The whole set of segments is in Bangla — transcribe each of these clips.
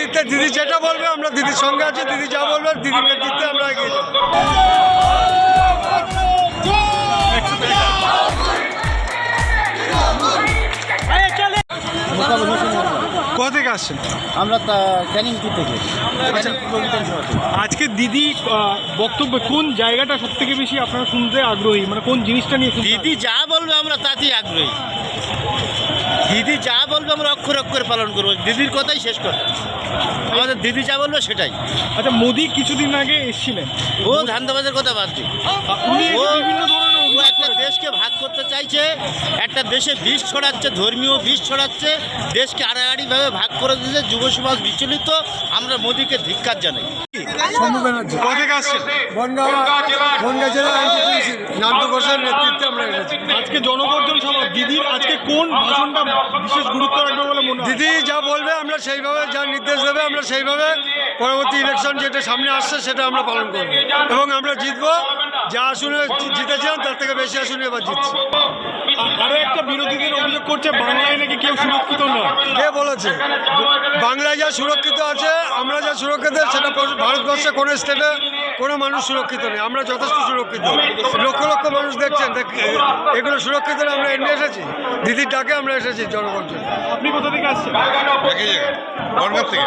নেতৃত্বে দিদি যেটা বলবে আমরা দিদির সঙ্গে আছি দিদি যা বলবে দিদির নেতৃত্বে আমরা এগিয়ে কোথা থেকে আসছেন? আমরা তা ক্যানিং টু থেকে। আচ্ছা। আজকে দিদি বক্তব্য কোন জায়গাটা সব থেকে বেশি আপনারা শুনতে আগ্রহী? মানে কোন জিনিসটা নিয়ে দিদি যা বলবে আমরা তাতেই আগ্রহী। দিদি যা বলবে আমরা অক্ষর অক্ষরে পালন করব। দিদির কথাই শেষ কথা। আমাদের দিদি যা বলবে সেটাই। আচ্ছা মোদি কিছুদিন আগে এসেছিলেন। ও ধান্দাবাজের কথা বাদ দিই ও বিভিন্ন ধরনের ও অভিযোগ একটা করেছেন। দেশকে ভাগ করতে চাইছে একটা দেশে বিষ ছড়াচ্ছে ধর্মীয় বিষ ছড়াচ্ছে দেশকে আড়াআড়িভাবে ভাগ করে দিচ্ছে যুব সমাজ বিচলিত আমরা মোদিকে ধিক্কার জানাই। শম্ভু ব্যানার্জি। বনগাঁ জেলা ঘোষের নেতৃত্বে আমরা আজকে জনগর্জন সভা দিদির আজকে কোন ভাষণটা বিশেষ গুরুত্ব রাখবে বলে মনে দিদি যা বলবে আমরা সেইভাবে যা নির্দেশ দেবে আমরা সেইভাবে পরবর্তী ইলেকশন যেটা সামনে আসছে সেটা আমরা পালন করব। এবং আমরা জিতবো। যা আসনে জিতেছিলাম তার থেকে বেশি আসনে এবার জিতছি। আরও একটা বিরোধীদের অভিযোগ করছে বাংলায় নাকি কেউ সুরক্ষিত নয়। কে বলেছে? বাংলায় যা সুরক্ষিত আছে আমরা যা সুরক্ষিত সেটা ভারতবর্ষে কোনো স্টেটে কোনো মানুষ সুরক্ষিত নেই। আমরা যথেষ্ট সুরক্ষিত। লক্ষ লক্ষ মানুষ দেখছেন দেখ- এগুলো সুরক্ষিত না আমরা এমনি এসেছি। দিদির ডাকে আমরা এসেছি জনগণ জন্য। আপনি কোথা থেকে আসছেন? একই জায়গায় বনগাঁ থেকে।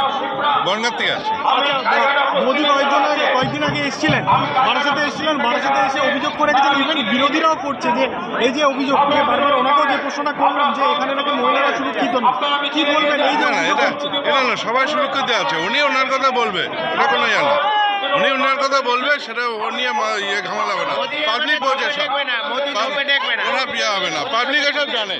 বনগাঁ থেকে আসছে। আচ্ছা মোদি কয়েকজন আগে কয়েকদিন আগে এসেছিলেন। বারাসাতে এসেছিলেন বারাসাতে এসে অভিযোগ করে গেছেন ইভেন বিরোধীরাও করছে যে এই যে অভিযোগ বারবার ওনাকেও যে প্রশ্নটা করলাম যে এখানে নাকি মহিলারা সুরক্ষিত না কি বলবেন? এই যে না না অভিযোগ এটা হচ্ছে? এটা না সবাই সুরক্ষিত আছে উনি ওনার কথা বলবে এটা কোনো জানা উনি ওনার কথা বলবে সেটা ও নিয়ে মা- ইয়ে ঝামেলা হবে না। পাবলিক বোঝে সব। মোদি ওরা বিয়ে হবে না। পাবলিক এসব জানে।